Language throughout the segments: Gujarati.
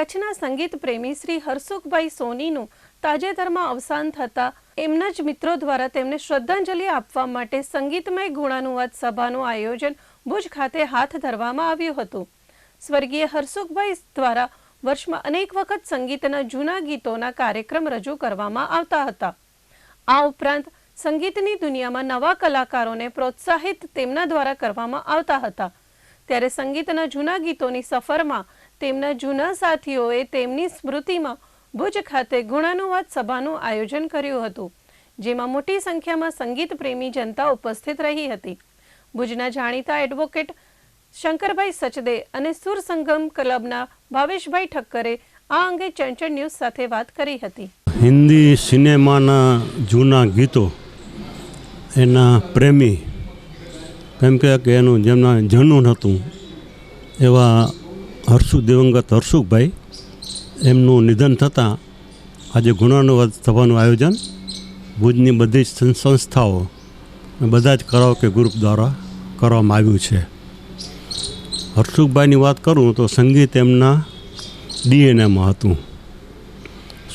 કચ્છના સંગીત પ્રેમી શ્રી હરસુખભાઈ સોનીનું તાજેતરમાં અવસાન થતાં એમના જ મિત્રો દ્વારા તેમને શ્રદ્ધાંજલિ આપવા માટે સંગીતમય ગુણાનુવાદ સભાનું આયોજન ભુજ ખાતે હાથ ધરવામાં આવ્યું હતું. સ્વર્ગીય હરસુખભાઈ દ્વારા વર્ષમાં અનેક વખત સંગીતના જૂના ગીતોના કાર્યક્રમ રજૂ કરવામાં આવતા હતા. આ ઉપરાંત સંગીતની દુનિયામાં નવા કલાકારોને પ્રોત્સાહિત તેમના દ્વારા કરવામાં આવતા હતા. ત્યારે સંગીતના જૂના ગીતોની સફરમાં તેમના જૂના સાથીઓએ તેમની સ્મૃતિમાં ભુજ ખાતે ગુણાનુવાદ સભાનું આયોજન કર્યું હતું, જેમાં મોટી સંખ્યામાં સંગીત પ્રેમી જનતા ઉપસ્થિત રહી હતી. ભુજના જાણીતા એડવોકેટ શંકરભાઈ સચદે અને સુર સંગમ ક્લબના ભાવેશભાઈ ઠક્કરે આ અંગે ચંચળ ન્યૂઝ સાથે વાત કરી હતી. હિન્દી સિનેમાના જૂના ગીતો એના પ્રેમી, કેમ કે એનું જેમના જનૂન હતું, એવા હર્ષુ દિવંગત હર્ષુખભાઈ, એમનું નિધન થતાં આજે ગુણાનુવાદ સભાનું આયોજન, ભુજની બધી જ સંસ્થાઓ બધા જ કરાઓકે ગ્રુપ દ્વારા કરવામાં આવ્યું છે. હર્ષુખભાઈની વાત કરું તો સંગીત એમના ડીએનએમાં હતું.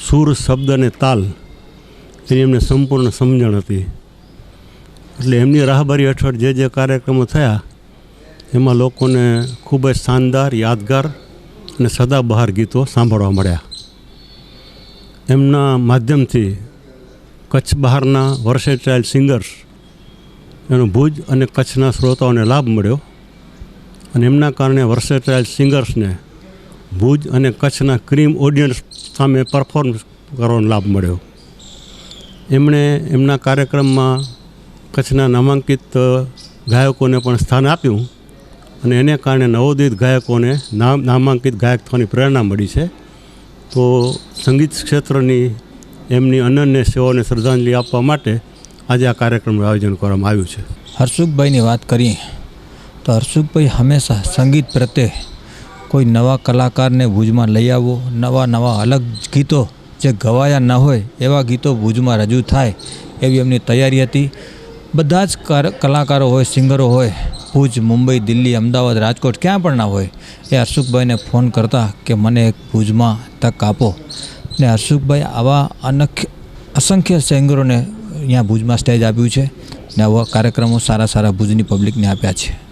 સૂર, શબ્દ અને તાલ એની એમને સંપૂર્ણ સમજણ હતી. એટલે એમની રાહબરી હેઠળ જે જે કાર્યક્રમો થયા એમાં લોકોને ખૂબ જ શાનદાર, યાદગાર અને સદાબહાર ગીતો સાંભળવા મળ્યા. એમના માધ્યમથી કચ્છ બહારના વર્સેટાઇલ સિંગર્સ એનો ભુજ અને કચ્છના શ્રોતાઓને લાભ મળ્યો અને એમના કારણે વર્સેટાઇલ સિંગર્સને ભુજ અને કચ્છના ક્રીમ ઓડિયન્સ સામે પરફોર્મ કરવાનો લાભ મળ્યો. એમણે એમના કાર્યક્રમમાં કચ્છના નામાંકિત ગાયકોને પણ સ્થાન આપ્યું. અને એને કારણે નવોદિત ગાયકોને નામ, નામાંકિત ગાયક થવાની પ્રેરણા મળી છે. તો સંગીત ક્ષેત્રની એમની અનન્ય સેવાઓને શ્રદ્ધાંજલિ આપવા માટે આજે આ કાર્યક્રમનું આયોજન કરવામાં આવ્યું છે. હર્ષુખભાઈની વાત કરીએ, તો હર્ષુખભાઈ હંમેશા સંગીત પ્રત્યે કોઈ નવા કલાકારને ભુજમાં લઈ આવવો નવા નવા અલગ ગીતો જે ગવાયા ન હોય એવા ગીતો ભુજમાં રજૂ થાય એવી એમની તૈયારી હતી. બધા જ કાર- કલાકારો હોય, સિંગરો હોય ભુજ, મુંબઈ, દિલ્હી, અમદાવાદ, રાજકોટ ક્યાં પણ ના હોય, એ હર્ષુખભાઈને ફોન કરતા કે મને એક ભુજમાં તક આપો. ને હર્ષુખભાઈ, આવા અનખ, અસંખ્ય સેંગરોને અહીંયા ભુજમાં સ્ટેજ આપ્યું છે ને આવા કાર્યક્રમો સારા સારા ભુજની પબ્લિકને આપ્યા છે.